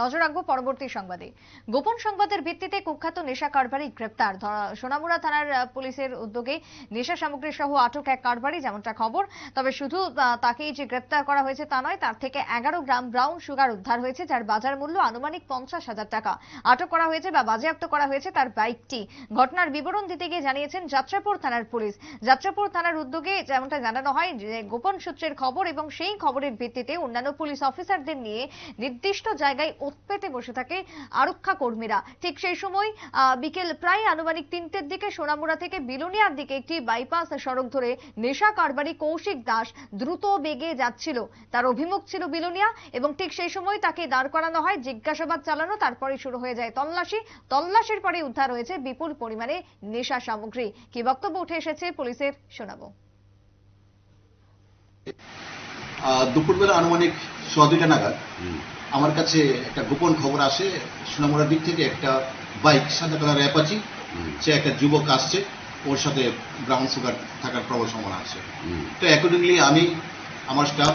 নজর রাখব পরবর্তী সংবাদে। গোপন সংবাদের ভিত্তিতে কুখ্যাত নেশা কারবারি গ্রেপ্তার। সোনামুড়া থানার পুলিশের উদ্যোগে নেশা সামগ্রী সহ আটক এক কারবারি, যেমনটা খবর। তবে শুধু তাকেই যে গ্রেপ্তার করা হয়েছে তা নয়, তার থেকে এগারো গ্রাম ব্রাউন সুগার উদ্ধার হয়েছে, যার বাজার মূল্য আনুমানিক পঞ্চাশ হাজার টাকা। আটক করা হয়েছে বা বাজেয়াপ্ত করা হয়েছে তার বাইকটি। ঘটনার বিবরণ দিতে গিয়ে জানিয়েছেন যাত্রাপুর থানার পুলিশ। যাত্রাপুর থানার উদ্যোগে যেমনটা জানানো হয়, যে গোপন সূত্রের খবর এবং সেই খবরের ভিত্তিতে অন্যান্য পুলিশ অফিসারদের নিয়ে নির্দিষ্ট জায়গায় ওতপেতে বসে থাকে আরক্ষা কর্মীরা। ঠিক সেই সময় বিকেল প্রায় আনুমানিক তিনটের দিকে সোনামুড়া থেকে বিলোনিয়ার দিকে একটি বাইপাস সড়ক ধরে নেশা কারবারি কৌশিক দাস দ্রুত বেগে যাচ্ছিল। তার অভিমুখ ছিল বিলোনিয়া এবং ঠিক সেই সময় তাকে দাঁড় করানো হয়, জিজ্ঞাসাবাদ চালানো, তারপরে শুরু হয়ে যায় তল্লাশি। তল্লাশির পরে উদ্ধার হয়েছে বিপুল পরিমাণে নেশা সামগ্রী। কি বক্তব্য উঠে এসেছে পুলিশের, শোনাবো। দুপুরবেলা আনুমানিক সোয়া দুইটা নাগাদ আমার কাছে একটা গোপন খবর আসে সোনামুড়ার দিক থেকে একটা বাইক সাদা কালার অ্যাপাচি সে একটা যুবক আসছে ওর সাথে ব্রাউন সুগার থাকার প্রবল সম্ভাবনা আছে। তো অ্যাকর্ডিংলি আমি আমার স্টাফ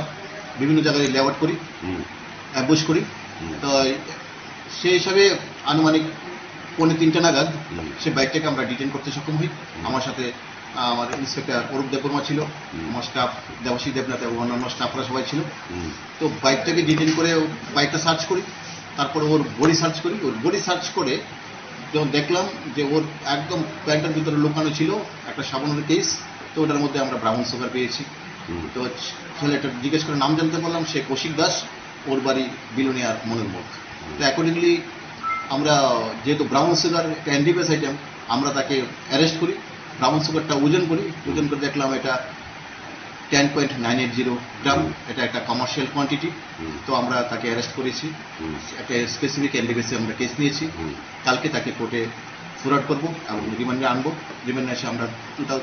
বিভিন্ন জায়গায় লেআউট করি অ্যাম্বুশ করি। তো সেই হিসাবে আনুমানিক পৌনে তিনটা নাগাদ সে বাইকটাকে আমরা ডিটেন করতে সক্ষম হই। আমার সাথে আমার ইন্সপেক্টর অরূপ দেববর্মা ছিল আমার স্টাফ দেবাশী দেবনাথ এবং অন্যান্য স্টাফরা সবাই ছিল। তো বাইকটাকে ডিটেন করে বাইকটা সার্চ করি তারপরে ওর বডি সার্চ করি। ওর বডি সার্চ করে যখন দেখলাম যে ওর একদম প্যান্টের ভিতরে লুকানো ছিল একটা সাবানের কেস তো ওটার মধ্যে আমরা ব্রাহ্মণ সুগার পেয়েছি। তো ছেলেটা জিজ্ঞেস করে নাম জানতে পারলাম সে কৌশিক দাস ওর বাড়ি বিলোনিয়ার মনের মুখ তো অ্যাকর্ডিংলি আমরা যেহেতু ব্রাউন সুগার একটা অ্যান্টিবাস আইটেম আমরা তাকে অ্যারেস্ট করি। ব্রাউন সুগারটা ওজন করি ওজন করে দেখলাম এটা ten point nine eight zero gram এটা একটা কমার্শিয়াল কোয়ান্টিটি তো আমরা তাকে অ্যারেস্ট করেছি। একটা স্পেসিফিক এনডিবিসি আমরা কেস নিয়েছি। কালকে তাকে কোর্টে ফরওয়ার্ড করব এবং রিমান্ডে আনব। রিমান্ডে এসে আমরা টোটাল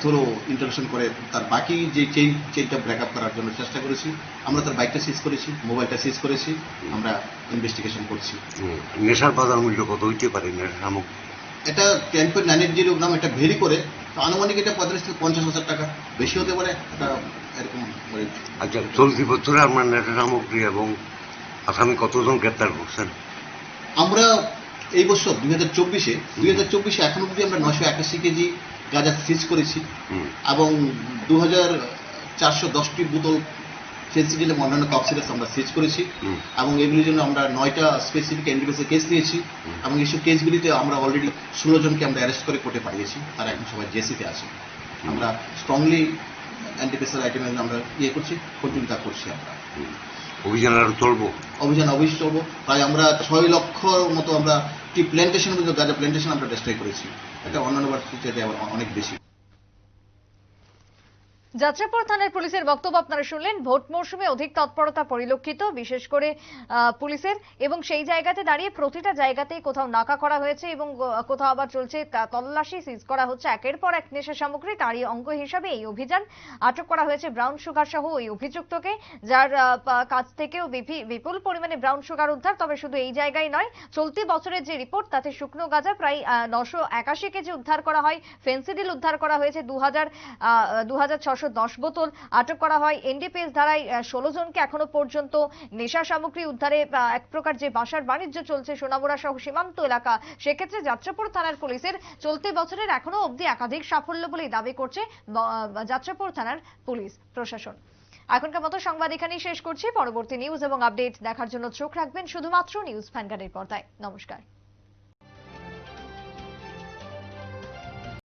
থ্রো ইন্টারভেশন করে তার বাকি যে চেইন চেইনটা ব্রেকআপ করার জন্য চেষ্টা করেছি আমরা তার বাইকটা সিজ করেছি মোবাইলটা সিজ করেছি আমরা ইনভেস্টিগেশন করছি। নেশার বাজার মূল্য কত? হইতে পারে নেশার সামগ্রী এটা point nine eight zero gram এটা ভেরি করে। তো আনুমানিক এটা পঁয়তাল্লিশ থেকে পঞ্চাশ হাজার টাকা। বেশি হতে পারে এটা এরকম আচ্ছা চলতি বছরে আপনার নেশা সামগ্রী এবং আসামি কতজন গ্রেপ্তার করছেন? আমরা এই বছর দুই হাজার চব্বিশে দুই হাজার চব্বিশে এখন অব্দি আমরা নশো একাশি কেজি গাঁজা সিজ করেছি। এবং দু হাজার চারশো দশটি বোতল ফেন্সিডিল এবং অন্যান্য কফ সিরাপস আমরা সিজ করেছি এবং এগুলির জন্য আমরা নয়টা স্পেসিফিক এনডিবিএসের কেস হুম। এবং এইসব কেসগুলিতে আমরা অলরেডি ষোলো জনকে আমরা অ্যারেস্ট করে কোর্টে পাঠিয়েছি তারা এখন সবাই জেসিতে আছে। আমরা স্ট্রংলি অ্যান্টিপেসার আইটেমের আমরা ইয়ে করছি কন্টিনিউ তা করছি আমরা। অভিযান আরও চলবো? অভিযান অবশ্যই চলবো। তাই আমরা ছয় লক্ষ মতো আমরা টি প্ল্যান্টেশন গাঁজা প্ল্যান্টেশন আমরা ডেস্ট্রয় করেছি এটা অন্যান্য বার্ষিকতে অনেক বেশি। যাত্রাপুর থানার পুলিশের বক্তব্য আপনারা শুনলেন। ভোট মৌসুমে অধিক তৎপরতা পরিলক্ষিত, বিশেষ করে পুলিশের। এবং সেই জায়গাতে দাঁড়িয়ে প্রতিটা জায়গাতেই কোথাও নাকা করা হয়েছে এবং কোথাও আবার চলছে তল্লাশি সিজ করা হচ্ছে। একের পর এক নেশা সামগ্রী তারই অঙ্গ হিসাবে এই অভিযান আটক করা হয়েছে ব্রাউন সুগার সহ ওই অভিযুক্তকে, যার কাছ থেকেও বিপুল পরিমাণে ব্রাউন সুগার উদ্ধার। তবে শুধু এই জায়গায় নয়, চলতি বছরের যে রিপোর্ট, তাতে শুকনো গাঁজা প্রায় নশো একাশি কেজি উদ্ধার করা হয়। ফেন্সিডিল উদ্ধার করা হয়েছে দু হাজার দু ছশো দশ বোতল আটক করা হয়। এনডিপিএস ধারায় ষোলো জনকে এখনও পর্যন্ত নেশা সামগ্রী উদ্ধারে এক প্রকার যে বাসার বাণিজ্য চলছে সোনামুড়া সহ সীমান্ত এলাকা, সেক্ষেত্রে যাত্রাপুর থানার পুলিশের চলতি বছরের এখনও অবধি একাধিক সাফল্য বলেই দাবি করছে যাত্রাপুর থানার পুলিশ প্রশাসন। এখনকার মতো সংবাদ এখানেই শেষ করছি। পরবর্তী নিউজ এবং আপডেট দেখার জন্য চোখ রাখবেন শুধুমাত্র নিউজ ফ্যানগার্ডের পর্দায়। নমস্কার।